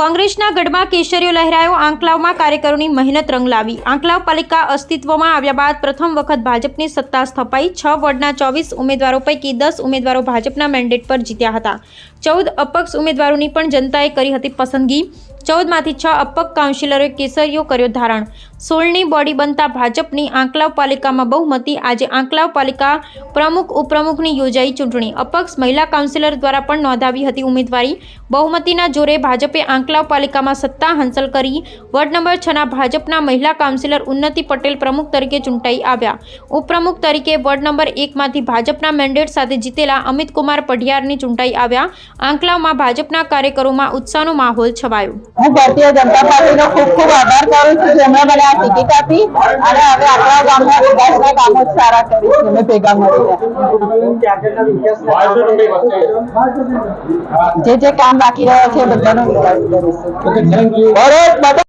કોંગ્રેસના ગઢમાં કેસરીઓ લહેરાયો, આંકલાવમાં કાર્યકરોની મહેનત રંગ લાવી. આંકલાવ પાલિકા અસ્તિત્વમાં આવ્યા બાદ પ્રથમ વખત ભાજપની સત્તા સ્થપાઈ. છ વોર્ડના ચોવીસ ઉમેદવારો પૈકી દસ ઉમેદવારો ભાજપના મેન્ડેટ પર જીત્યા હતા. ચૌદ અપક્ષ ઉમેદવારોની પણ જનતાએ કરી હતી પસંદગી. ચૌદમાંથી છ અપક કાઉન્સિલરોએ કેસરીઓ કર્યો ધારણ. સોળની બોડી બનતા ભાજપની આંકલાવ પાલિકામાં બહુમતી. આજે આંકલાવ પાલિકા પ્રમુખ ઉપપ્રમુખની યોજાઈ ચૂંટણી. અપક્ષ મહિલા કાઉન્સિલર દ્વારા પણ નોંધાવી હતી ઉમેદવારી. બહુમતીના જોરે ભાજપે આંકલાવ પાલિકામાં સત્તા હાંસલ કરી. વોર્ડ નંબર છના ભાજપના મહિલા કાઉન્સિલર ઉન્નતિ પટેલ પ્રમુખ તરીકે ચૂંટાઈ આવ્યા. ઉપપ્રમુખ તરીકે વોર્ડ નંબર એકમાંથી ભાજપના મેન્ડેટ સાથે જીતેલા અમિતકુમાર પઢિયારની ચૂંટાઈ આવ્યા. આંકલાવમાં ભાજપના કાર્યકરોમાં ઉત્સાહનો માહોલ છવાયો. હું ભારતીય જનતા પાર્ટીનો ખૂબ ખૂબ આભાર કરું છું જેમણે મને આ ટિકિટ આપી અને હવે આપણા ગામના વિકાસના કામો જ સારા કરીશું. અમે ભેગા મળીને જે જે કામ બાકી રહ્યા છે બધાનો વિકાસ કરીશું.